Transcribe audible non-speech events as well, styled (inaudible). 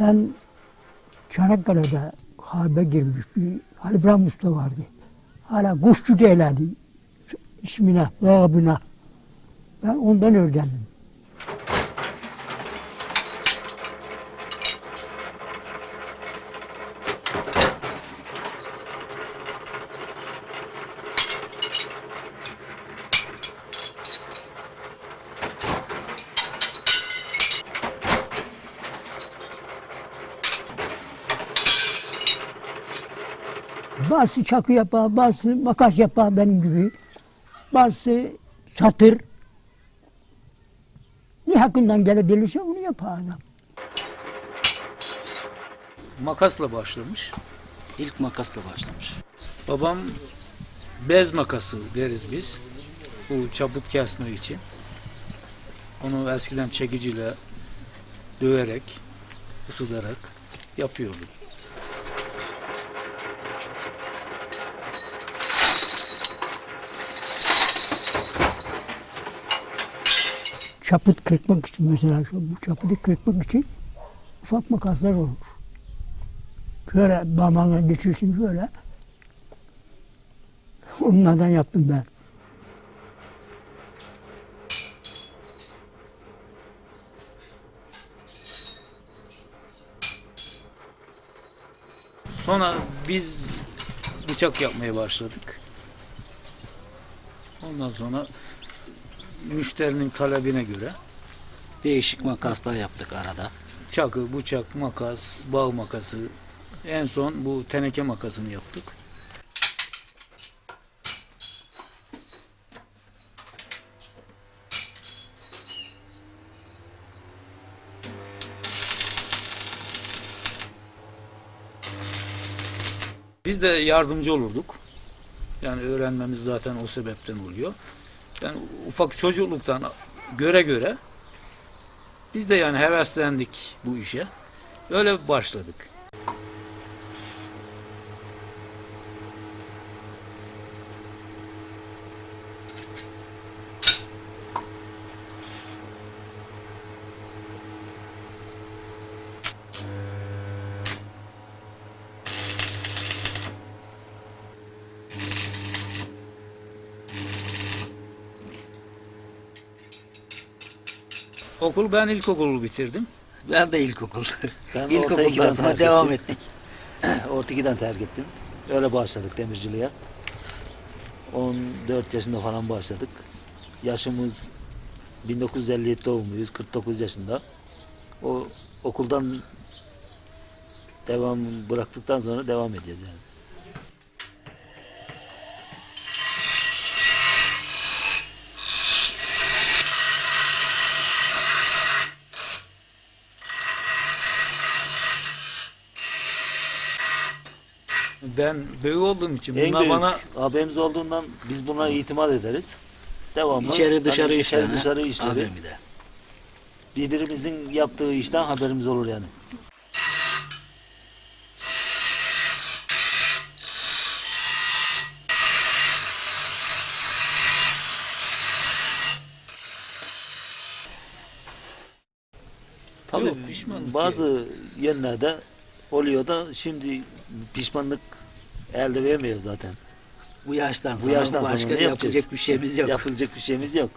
Ben Çanakkale'de harbe girmiş bir Halil İbrahim Usta vardı. Hala kuşçu değerlerdi ismine, lakabına. Ben ondan öğrendim. Bazısı çakı yapar, bazısı makas yapar benim gibi. Bazısı satır. Ne hakkından gelir gelirse onu yapar adam. Makasla başlamış. İlk makasla başlamış. Babam bez makası deriz biz. Bu çabut kesme için. Onu eskiden çekiciyle döverek, ısıtarak yapıyordu. Çaput kırpmak için mesela bu çaputu kırpmak için ufak makaslar olur. Şöyle damağına geçirsin şöyle. (laughs) Onlardan yaptım ben. Sonra biz bıçak yapmaya başladık. Ondan sonra müşterinin talebine göre Değişik makaslar yaptık arada. çakı, bıçak, makas, bağ makası, en son bu teneke makasını yaptık. Biz de yardımcı olurduk. Yani öğrenmemiz zaten o sebepten oluyor. Yani ufak çocukluktan göre göre biz de yani heveslendik bu işe. Öyle başladık. Okul ben ilkokulu bitirdim. Ben de ilkokul. (laughs) Ben İlkokuldan sonra devam ettik. (clears throat) Orta 2'den terk ettim. Öyle başladık demirciliğe. 14 yaşında falan başladık. Yaşımız 1957 doğumluyuz. 49 yaşında. O okuldan devam bıraktıktan sonra devam edeceğiz yani. Ben büyük olduğum için En bunlar büyük bana abimiz olduğundan biz buna itimat ederiz. Devamlı İçeri dışarı hani işleri. içeri dışarı işleri. Abimi de. Birbirimizin yaptığı işten haberimiz olur yani. Tabii Yok, pişmanlık bazı yönlerde oluyor da şimdi pişmanlık elde vermiyor zaten. Bu yaştan Bu sonra yaştan sonra başka ne yapacak bir şeyimiz yok. Yapılacak bir şeyimiz yok.